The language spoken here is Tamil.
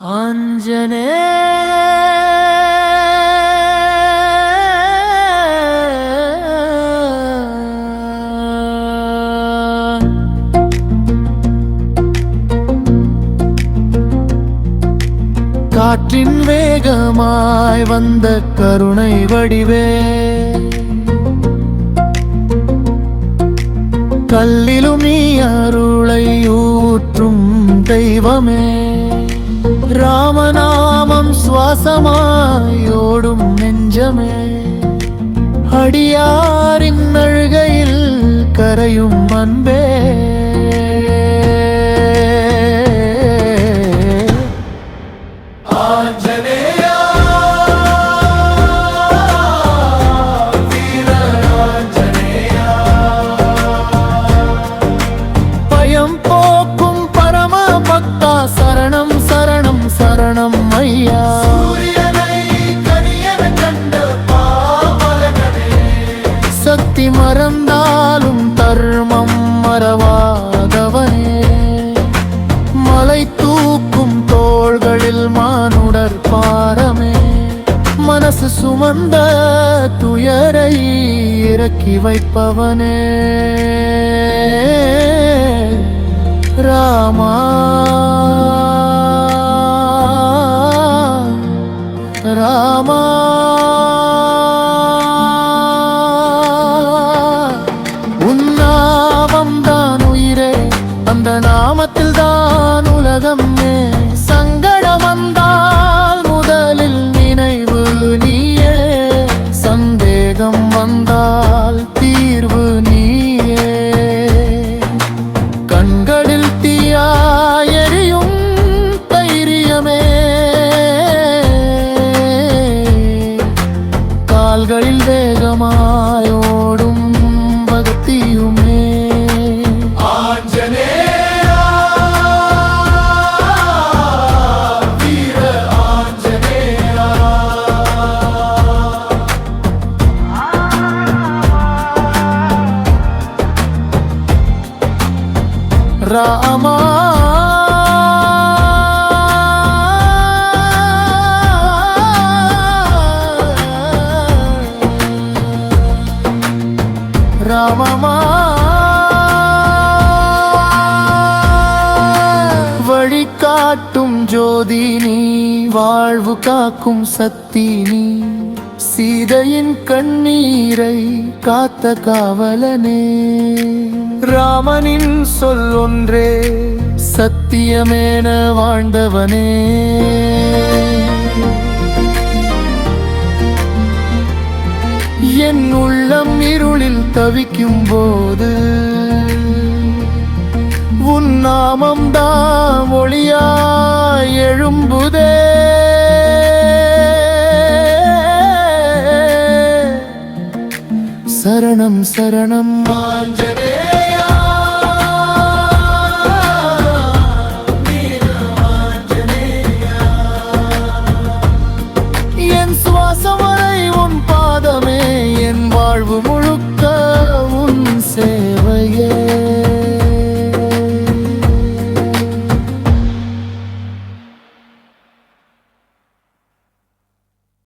ஆஞ்சனே. காற்றின் வேகமாய் வந்த கருணை வடிவே. கல்லிலும் நீ அருளை ஊற்றும் தெய்வமே. பாசமாயோடும் நெஞ்சமே. அடியாரின் அழுகையில் கரையும் அன்பே. மனசு சுமந்த துயரை இறக்கி வைப்பவனே. ராமா. ராமா. ராமா ராமமா வழி காட்டும் ஜோதி நீ வாழ்வு காக்கும் சக்தி நீ. சீதையின் கண்ணீரை காத்த காவலனே. ராமனின் சொல் ஒன்றே சத்தியமேன வாழ்ந்தவனே. என் உள்ளம் இருளில் தவிக்கும் போது உன் நாமம் சரணம் சரணம். ஆஞ்சனே